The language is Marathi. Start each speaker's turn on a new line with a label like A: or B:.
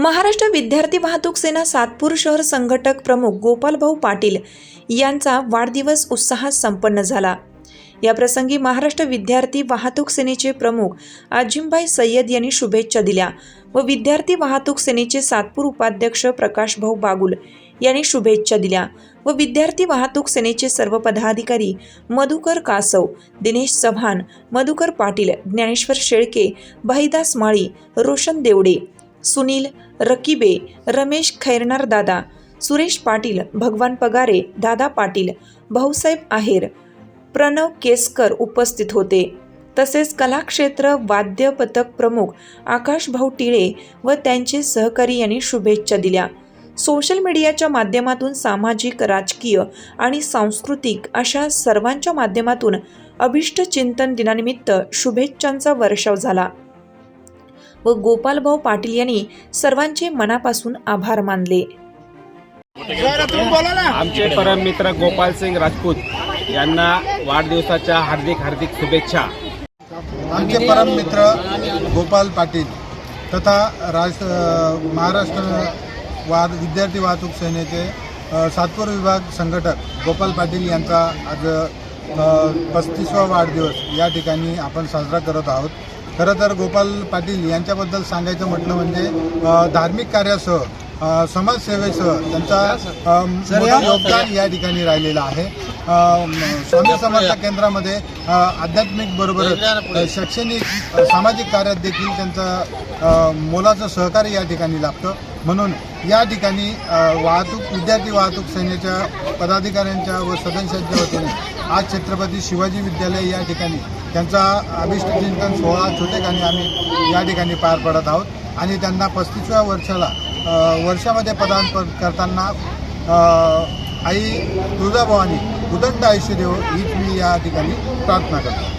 A: महाराष्ट्र विद्यार्थी वाहतूक सेना सातपूर शहर संघटक प्रमुख गोपालभाऊ पाटील यांचा वाढदिवस उत्साहात संपन्न झाला. या प्रसंगी महाराष्ट्र विद्यार्थी वाहतूक सेनेचे प्रमुख आजिमभाई सय्यद यांनी शुभेच्छा दिल्या व विद्यार्थी वाहतूक सेनेचे सातपूर उपाध्यक्ष प्रकाशभाऊ बागुल यांनी शुभेच्छा दिल्या व विद्यार्थी वाहतूक सेनेचे सर्व पदाधिकारी मधुकर कासव दिनेश चव्हाण मधुकर पाटील ज्ञानेश्वर शेळके भाईदास माळी रोशन देवडे सुनील रकीबे रमेश खैरनार दादा सुरेश पाटील भगवान पगारे दादा पाटील भाऊसाहेब आहेर प्रणव केसकर उपस्थित होते. तसेच कलाक्षेत्र वाद्य पथक प्रमुख आकाश भाऊ टिळे व त्यांचे सहकारी यांनी शुभेच्छा दिल्या. सोशल मीडियाच्या माध्यमातून सामाजिक राजकीय आणि सांस्कृतिक अशा सर्वांच्या माध्यमातून अभिष्ट चिंतन दिनानिमित्त शुभेच्छांचा वर्षाव झाला. व गोपालभाऊ पाटील यांनी सर्वांचे मनापासून आभार मानले.
B: आमचे परम मित्र गोपाल सिंग राजपूत यांना वाढदिवसाच्या हार्दिक हार्दिक शुभेच्छा.
C: आमचे परम मित्र गोपाल पाटील तथा राज महाराष्ट्र वाद विद्यार्थी वाहतूक सेनेचे सातपूर विभाग संघटक गोपाल पाटील यांचा आज पस्तीसवा वाढदिवस या ठिकाणी आपण साजरा करत आहोत. खरं तर गोपाल पाटील यांच्याबद्दल सांगायचं म्हटलं म्हणजे धार्मिक कार्यासह समाजसेवेसह त्यांचा योगदान या ठिकाणी राहिलेलं आहे. स्वामी समर्थ केंद्रामध्ये आध्यात्मिक बरोबरच अ, शैक्षणिक सामाजिक कार्यात देखील त्यांचं मोलाचं सहकार्य या ठिकाणी लाभतं. म्हणून या ठिकाणी वाहतूक विद्यार्थी वाहतूक सेनेच्या पदाधिकाऱ्यांच्या व सदस्यांच्या वतीने आज छत्रपती शिवाजी विद्यालय या ठिकाणी त्यांचा अभिष्ट चिंतन सोहळा छोटेखानी आम्ही या ठिकाणी पार पडत आहोत. आणि त्यांना पस्तीसव्या वर्षाला वर्षामध्ये पदार्पण करताना आई तुळजाभवानी उदंड आयुष्य देव हीच मी या ठिकाणी प्रार्थना करतो.